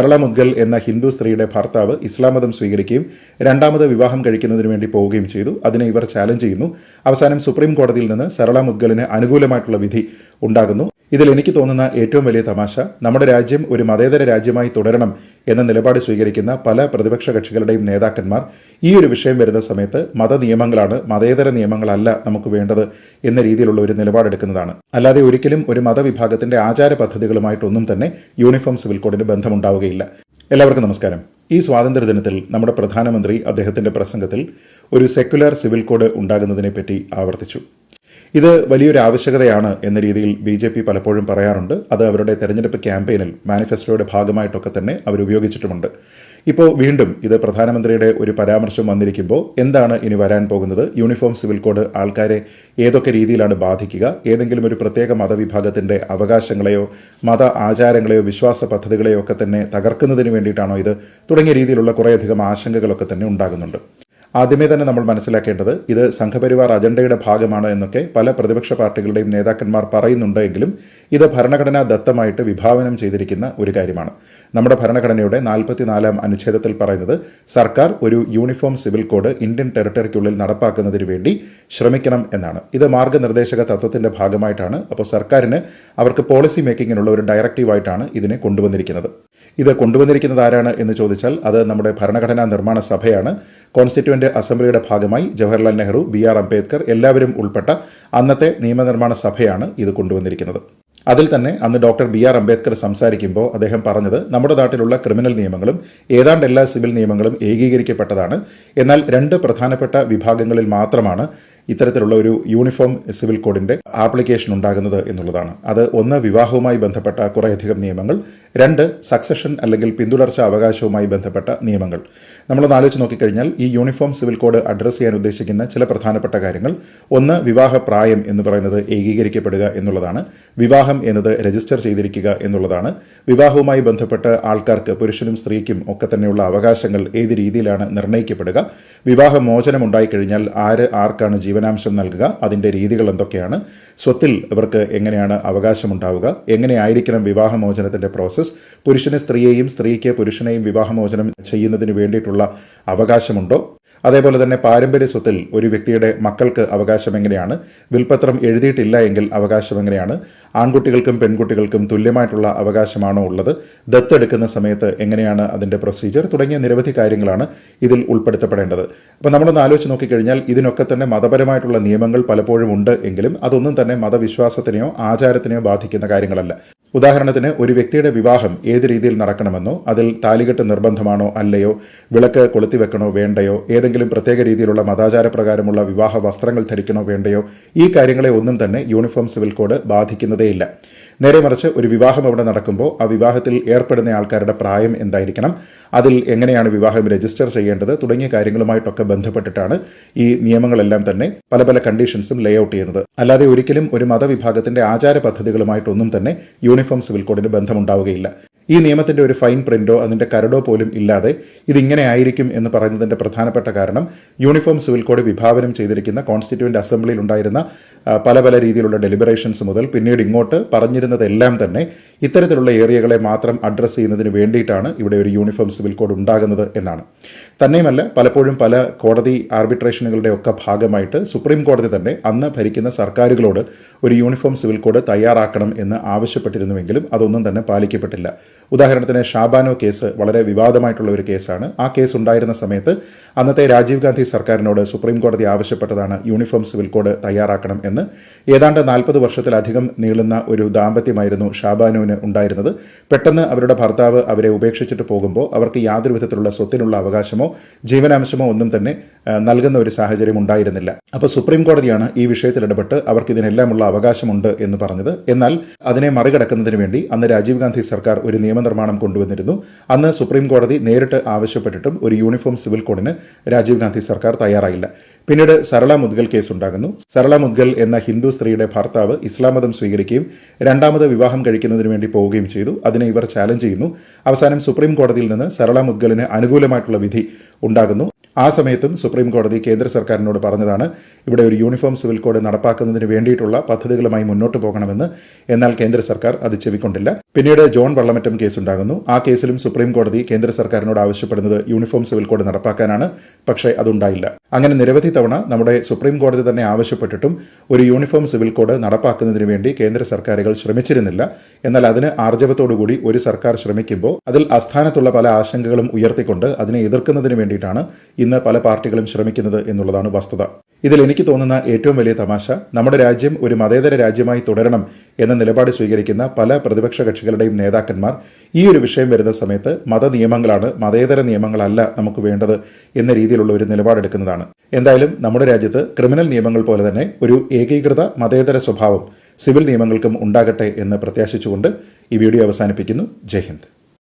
സരള മുദ്ഗൽ എന്ന ഹിന്ദു സ്ത്രീയുടെ ഭർത്താവ് ഇസ്ലാം മതം സ്വീകരിക്കുകയും രണ്ടാമത് വിവാഹം കഴിക്കുന്നതിന് വേണ്ടി പോവുകയും ചെയ്തു. അതിനെ ഇവർ ചാലഞ്ച് ചെയ്യുന്നു. അവസാനം സുപ്രീം കോടതിയിൽ നിന്ന് സരള മുദ്ഗലിന് അനുകൂലമായിട്ടുള്ള വിധി ഉണ്ടാകുന്നു. ഇതിൽ എനിക്ക് തോന്നുന്ന ഏറ്റവും വലിയ തമാശ നമ്മുടെ രാജ്യം ഒരു മതേതര രാജ്യമായി തുടരണം എന്ന നിലപാട് സ്വീകരിക്കുന്ന പല പ്രതിപക്ഷ കക്ഷികളുടെയും നേതാക്കന്മാർ ഈ ഒരു വിഷയം വരുന്ന സമയത്ത് മത നിയമങ്ങളാണ് മതേതര നിയമങ്ങളല്ല നമുക്ക് വേണ്ടത് എന്ന രീതിയിലുള്ള ഒരു നിലപാടെടുക്കുന്നതാണ്. അല്ലാതെ ഒരിക്കലും ഒരു മതവിഭാഗത്തിന്റെ ആചാര പദ്ധതികളുമായിട്ടൊന്നും തന്നെ യൂണിഫോം സിവിൽ കോഡിന് ബന്ധമുണ്ടാവുകയില്ല. എല്ലാവർക്കും നമസ്കാരം. ഈ സ്വാതന്ത്ര്യ ദിനത്തിൽ നമ്മുടെ പ്രധാനമന്ത്രി അദ്ദേഹത്തിന്റെ പ്രസംഗത്തിൽ ഒരു സെക്യുലർ സിവിൽ കോഡ് ഉണ്ടാകുന്നതിനെപ്പറ്റി ആവർത്തിച്ചു. ഇത് വലിയൊരു ആവശ്യകതയാണ് എന്ന രീതിയിൽ ബി ജെ പി പലപ്പോഴും പറയാറുണ്ട്. അത് അവരുടെ തെരഞ്ഞെടുപ്പ് ക്യാമ്പയിനിൽ മാനിഫെസ്റ്റോയുടെ ഭാഗമായിട്ടൊക്കെ തന്നെ അവർ ഉപയോഗിച്ചിട്ടുമുണ്ട്. ഇപ്പോൾ വീണ്ടും ഇത് പ്രധാനമന്ത്രിയുടെ ഒരു പരാമർശം വന്നിരിക്കുമ്പോൾ എന്താണ് ഇനി വരാൻ പോകുന്നത്? യൂണിഫോം സിവിൽ കോഡ് ആൾക്കാരെ ഏതൊക്കെ രീതിയിലാണ് ബാധിക്കുക? ഏതെങ്കിലും ഒരു പ്രത്യേക മതവിഭാഗത്തിന്റെ അവകാശങ്ങളെയോ മത ആചാരങ്ങളെയോ വിശ്വാസ പദ്ധതികളെയോ ഒക്കെ തന്നെ തകർക്കുന്നതിന് വേണ്ടിയിട്ടാണോ ഇത് തുടങ്ങിയ രീതിയിലുള്ള കുറേയധികം ആശങ്കകളൊക്കെ തന്നെ ഉണ്ടാകുന്നുണ്ട്. ആദ്യമേ തന്നെ നമ്മൾ മനസ്സിലാക്കേണ്ടത് ഇത് സംഘപരിവാർ അജണ്ടയുടെ ഭാഗമാണ് എന്നൊക്കെ പല പ്രതിപക്ഷ പാർട്ടികളുടെയും നേതാക്കന്മാർ പറയുന്നുണ്ടെങ്കിലും ഇത് ഭരണഘടനാ ദത്തമായിട്ട് വിഭാവനം ചെയ്തിരിക്കുന്ന ഒരു കാര്യമാണ്. നമ്മുടെ ഭരണഘടനയുടെ നാൽപ്പത്തിനാലാം അനുച്ഛേദത്തിൽ പറയുന്നത് സർക്കാർ ഒരു യൂണിഫോം സിവിൽ കോഡ് ഇന്ത്യൻ ടെറിട്ടറിക്കുള്ളിൽ നടപ്പാക്കുന്നതിന് വേണ്ടി ശ്രമിക്കണം എന്നാണ്. ഇത് മാർഗനിർദ്ദേശക തത്വത്തിന്റെ ഭാഗമായിട്ടാണ്. അപ്പോൾ സർക്കാരിന് അവർക്ക് പോളിസി മേക്കിങ്ങിനുള്ള ഒരു ഡയറക്റ്റീവായിട്ടാണ് ഇതിനെ കൊണ്ടുവന്നിരിക്കുന്നത്. ഇത് കൊണ്ടുവന്നിരിക്കുന്നത് ആരാണ് എന്ന് ചോദിച്ചാൽ അത് നമ്മുടെ ഭരണഘടനാ നിർമ്മാണ സഭയാണ്. കോൺസ്റ്റിറ്റ്യൂവന്റ് അസംബ്ലിയുടെ ഭാഗമായി ജവഹർലാൽ നെഹ്റു ബി ആർ അംബേദ്കർ എല്ലാവരും ഉൾപ്പെട്ട അന്നത്തെ നിയമനിർമ്മാണ സഭയാണ് ഇത് കൊണ്ടുവന്നിരിക്കുന്നത്. അതിൽ തന്നെ അന്ന് ഡോക്ടർ ബി ആർ അംബേദ്കർ സംസാരിക്കുമ്പോൾ അദ്ദേഹം പറഞ്ഞത് നമ്മുടെ നാട്ടിലുള്ള ക്രിമിനൽ നിയമങ്ങളും ഏതാണ്ട് എല്ലാ സിവിൽ നിയമങ്ങളും ഏകീകരിക്കപ്പെട്ടതാണ്. എന്നാൽ രണ്ട് പ്രധാനപ്പെട്ട വിഭാഗങ്ങളിൽ മാത്രമാണ് ഇത്തരത്തിലുള്ള ഒരു യൂണിഫോം സിവിൽ കോഡിന്റെ ആപ്ലിക്കേഷൻ ഉണ്ടാകുന്നത് എന്നുള്ളതാണ്. അത് ഒന്ന് വിവാഹവുമായി ബന്ധപ്പെട്ട കുറേയധികം നിയമങ്ങൾ. രണ്ട് സക്സഷൻ അല്ലെങ്കിൽ പിന്തുടർച്ച അവകാശവുമായി ബന്ധപ്പെട്ട നിയമങ്ങൾ. നമ്മളൊന്ന് ആലോചിച്ച് നോക്കിക്കഴിഞ്ഞാൽ ഈ യൂണിഫോം സിവിൽ കോഡ് അഡ്രസ്സ് ചെയ്യാൻ ഉദ്ദേശിക്കുന്ന ചില പ്രധാനപ്പെട്ട കാര്യങ്ങൾ. ഒന്ന് വിവാഹ പ്രായം എന്ന് പറയുന്നത് ഏകീകരിക്കപ്പെടുക എന്നുള്ളതാണ്. വിവാഹം എന്നത് രജിസ്റ്റർ ചെയ്തിരിക്കുക എന്നുള്ളതാണ്. വിവാഹവുമായി ബന്ധപ്പെട്ട് ആൾക്കാർക്ക് പുരുഷനും സ്ത്രീക്കും ഒക്കെ തന്നെയുള്ള അവകാശങ്ങൾ ഏത് രീതിയിലാണ് നിർണയിക്കപ്പെടുക വിവാഹമോചനം ഉണ്ടായിക്കഴിഞ്ഞാൽ ആര് ആർക്കാണ് ജീവനാംശം നൽകുക അതിന്റെ രീതികൾ എന്തൊക്കെയാണ് സ്വത്തിൽ ഇവർക്ക് എങ്ങനെയാണ് അവകാശമുണ്ടാവുക എങ്ങനെയായിരിക്കണം വിവാഹമോചനത്തിന്റെ പ്രോസസ്സ് പുരുഷനെ സ്ത്രീയെയും സ്ത്രീക്ക് പുരുഷനെയും വിവാഹമോചനം ചെയ്യുന്നതിന് വേണ്ടിയിട്ടുള്ള അവകാശമുണ്ടോ അതേപോലെ തന്നെ പാരമ്പര്യ സ്വത്തിൽ ഒരു വ്യക്തിയുടെ മക്കൾക്ക് അവകാശം എങ്ങനെയാണ്? വിൽപത്രം എഴുതിയിട്ടില്ല എങ്കിൽ അവകാശം എങ്ങനെയാണ്? ആൺകുട്ടികൾക്കും പെൺകുട്ടികൾക്കും തുല്യമായിട്ടുള്ള അവകാശമാണോ ഉള്ളത്? ദത്തെടുക്കുന്ന സമയത്ത് എങ്ങനെയാണ് അതിന്റെ പ്രൊസീജിയർ തുടങ്ങിയ നിരവധി കാര്യങ്ങളാണ് ഇതിൽ ഉൾപ്പെടുത്തപ്പെടേണ്ടത്. അപ്പോൾ നമ്മളൊന്ന് ആലോചിച്ച് നോക്കിക്കഴിഞ്ഞാൽ ഇതിനൊക്കെ തന്നെ മതപരമായിട്ടുള്ള നിയമങ്ങൾ പലപ്പോഴും ഉണ്ട് എങ്കിലും അതൊന്നും തന്നെ മതവിശ്വാസത്തിനെയോ ആചാരത്തിനെയോ ബാധിക്കുന്ന കാര്യങ്ങളല്ല. ഉദാഹരണത്തിന് ഒരു വ്യക്തിയുടെ വിവാഹം ഏത് രീതിയിൽ നടക്കണമെന്നോ അതിൽ താലികെട്ട് നിർബന്ധമാണോ അല്ലയോ വിളക്ക് കൊളുത്തിവെക്കണോ വേണ്ടയോ ഏതെങ്കിലും പ്രത്യേക രീതിയിലുള്ള മതാചാരപ്രകാരമുള്ള വിവാഹ വസ്ത്രങ്ങൾ ധരിക്കണോ വേണ്ടയോ ഈ കാര്യങ്ങളെ ഒന്നും തന്നെ യൂണിഫോം സിവിൽ കോഡ് ബാധിക്കുന്നതേയില്ല. നേരെ മറിച്ച് ഒരു വിവാഹം അവിടെ നടക്കുമ്പോൾ ആ വിവാഹത്തിൽ ഏർപ്പെടുന്ന ആൾക്കാരുടെ പ്രായം എന്തായിരിക്കണം അതിൽ എങ്ങനെയാണ് വിവാഹം രജിസ്റ്റർ ചെയ്യേണ്ടത് തുടങ്ങിയ കാര്യങ്ങളുമായിട്ടൊക്കെ ബന്ധപ്പെട്ടിട്ടാണ് ഈ നിയമങ്ങളെല്ലാം തന്നെ പല പല കണ്ടീഷൻസും ലേ ഔട്ട് ചെയ്യുന്നത്. അല്ലാതെ ഒരിക്കലും ഒരു മതവിഭാഗത്തിന്റെ ആചാര പദ്ധതികളുമായിട്ടൊന്നും തന്നെ യൂണിഫോം സിവിൽ കോഡിന് ബന്ധമുണ്ടാവുകയില്ല. ഈ നിയമത്തിന്റെ ഒരു ഫൈൻ പ്രിന്റോ അതിന്റെ കരടോ പോലും ഇല്ലാതെ ഇതിങ്ങനെ ആയിരിക്കും എന്ന് പറഞ്ഞതിന്റെ പ്രധാനപ്പെട്ട കാരണം യൂണിഫോം സിവിൽ കോഡ് വിഭാവനം ചെയ്തിരിക്കുന്ന കോൺസ്റ്റിറ്റ്യൂവന്റ് അസംബ്ലിയിൽ ഉണ്ടായിരുന്ന പല പല രീതിയിലുള്ള ഡെലിബറേഷൻസ് മുതൽ പിന്നീട് ഇങ്ങോട്ട് പറഞ്ഞിരുന്നതെല്ലാം തന്നെ ഇത്തരത്തിലുള്ള ഏരിയകളെ മാത്രം അഡ്രസ്സ് ചെയ്യുന്നതിന് വേണ്ടിയിട്ടാണ് ഇവിടെ ഒരു യൂണിഫോം സിവിൽ കോഡ് ഉണ്ടാകുന്നത് എന്നാണ്. തന്നെയുമല്ല പലപ്പോഴും പല കോടതി ആർബിട്രേഷനുകളുടെ ഒക്കെ ഭാഗമായിട്ട് സുപ്രീം കോടതി തന്നെ അന്ന് ഭരിക്കുന്ന സർക്കാരുകളോട് ഒരു യൂണിഫോം സിവിൽ കോഡ് തയ്യാറാക്കണം എന്ന് ആവശ്യപ്പെട്ടിരുന്നുവെങ്കിലും അതൊന്നും തന്നെ പാലിക്കപ്പെട്ടില്ല. ഉദാഹരണത്തിന് ഷാബാനോ കേസ് വളരെ വിവാദമായിട്ടുള്ള ഒരു കേസാണ്. ആ കേസ് ഉണ്ടായിരുന്ന സമയത്ത് അന്നത്തെ രാജീവ് ഗാന്ധി സർക്കാരിനോട് സുപ്രീം കോടതി ആവശ്യപ്പെട്ടതാണ് യൂണിഫോം സിവിൽ കോഡ് തയ്യാറാക്കണം എന്ന്. ഏതാണ്ട് നാൽപ്പത് വർഷത്തിലധികം നീളുന്ന ഒരു ദാമ്പത്യമായിരുന്നു ഷാബാനുവിന് ഉണ്ടായിരുന്നത്. പെട്ടെന്ന് അവരുടെ ഭർത്താവ് അവരെ ഉപേക്ഷിച്ചിട്ട് പോകുമ്പോൾ അവർക്ക് യാതൊരു വിധത്തിലുള്ള സ്വത്തിനുള്ള അവകാശമോ ജീവനാംശമോ ഒന്നും തന്നെ നൽകുന്ന ഒരു സാഹചര്യം ഉണ്ടായിരുന്നില്ല. അപ്പോൾ സുപ്രീം കോടതിയാണ് ഈ വിഷയത്തിൽ ഇടപെട്ട് അവർക്ക് ഇതിനെല്ലാമുള്ള അവകാശമുണ്ട് എന്ന് പറഞ്ഞത്. എന്നാൽ അതിനെ മറികടക്കുന്നതിന് വേണ്ടി അന്ന് രാജീവ് ഗാന്ധി സർക്കാർ ഒരു നിയമനിർമ്മാണം കൊണ്ടുവന്നിരുന്നു. അന്ന് സുപ്രീം കോടതി നേരിട്ട് ആവശ്യപ്പെട്ടിട്ടും ഒരു യൂണിഫോം സിവിൽ കോഡിന് രാജീവ് ഗാന്ധി സർക്കാർ തയ്യാറായില്ല. പിന്നീട് സരള മുദ്ഗൽ കേസ് ഉണ്ടാകുന്നു. സരള മുദ്ഗൽ എന്ന ഹിന്ദു സ്ത്രീയുടെ ഭർത്താവ് ഇസ്ലാം മതം സ്വീകരിക്കുകയും രണ്ടാമത് വിവാഹം കഴിക്കുന്നതിന് വേണ്ടി പോവുകയും ചെയ്തു. അതിനെ ഇവർ ചാലഞ്ച് ചെയ്യുന്നു. അവസാനം സുപ്രീം കോടതിയിൽ നിന്ന് സരള മുദ്ഗലിന് അനുകൂലമായിട്ടുള്ള വിധി ഉണ്ടാകുന്നു. ആ സമയത്തും സുപ്രീം കോടതി കേന്ദ്ര സർക്കാരിനോട് പറഞ്ഞതാണ് ഇവിടെ ഒരു യൂണിഫോം സിവിൽ കോഡ് നടപ്പാക്കുന്നതിന് വേണ്ടിയിട്ടുള്ള പദ്ധതികളുമായി മുന്നോട്ട് പോകണമെന്ന്. എന്നാൽ കേന്ദ്ര സർക്കാർ അത് ചെവിക്കൊണ്ടില്ല. പിന്നീട് ജോൺ വള്ളമറ്റം കേസുണ്ടാകുന്നു. ആ കേസിലും സുപ്രീം കോടതി കേന്ദ്ര സർക്കാരിനോട് ആവശ്യപ്പെടുന്നത് യൂണിഫോം സിവിൽ കോഡ് നടപ്പാക്കാനാണ്. പക്ഷേ അതുണ്ടായില്ല. അങ്ങനെ നിരവധി തവണ നമ്മുടെ സുപ്രീം കോടതി തന്നെ ആവശ്യപ്പെട്ടിട്ടും ഒരു യൂണിഫോം സിവിൽ കോഡ് നടപ്പാക്കുന്നതിന് വേണ്ടി കേന്ദ്ര സർക്കാരുകൾ ശ്രമിച്ചിരുന്നില്ല. എന്നാൽ അതിന് ആർജവത്തോടുകൂടി ഒരു സർക്കാർ ശ്രമിക്കുമ്പോൾ അതിൽ അസ്ഥാനത്തുള്ള പല ആശങ്കകളും ഉയർത്തിക്കൊണ്ട് അതിനെ എതിർക്കുന്നതിന് വേണ്ടിയിട്ടാണ് ഇന്ന് പല പാർട്ടികളും ശ്രമിക്കുന്നത് എന്നുള്ളതാണ് വസ്തുത. ഇതിൽ എനിക്ക് തോന്നുന്ന ഏറ്റവും വലിയ തമാശ നമ്മുടെ രാജ്യം ഒരു മതേതര രാജ്യമായി തുടരണം എന്ന നിലപാട് സ്വീകരിക്കുന്ന പല പ്രതിപക്ഷ കക്ഷികളുടെയും നേതാക്കന്മാർ ഈ ഒരു വിഷയം വരുന്ന സമയത്ത് മത നിയമങ്ങളാണ് മതേതര നിയമങ്ങളല്ല നമുക്ക് വേണ്ടത് എന്ന രീതിയിലുള്ള ഒരു നിലപാടെടുക്കുന്നതാണ്. എന്തായാലും നമ്മുടെ രാജ്യത്ത് ക്രിമിനൽ നിയമങ്ങൾ പോലെ തന്നെ ഒരു ഏകീകൃത മതേതര സ്വഭാവം സിവിൽ നിയമങ്ങൾക്കും ഉണ്ടാകട്ടെ എന്ന് പ്രത്യാശിച്ചുകൊണ്ട് ഈ വീഡിയോ അവസാനിപ്പിക്കുന്നു. ജയ് ഹിന്ദ്.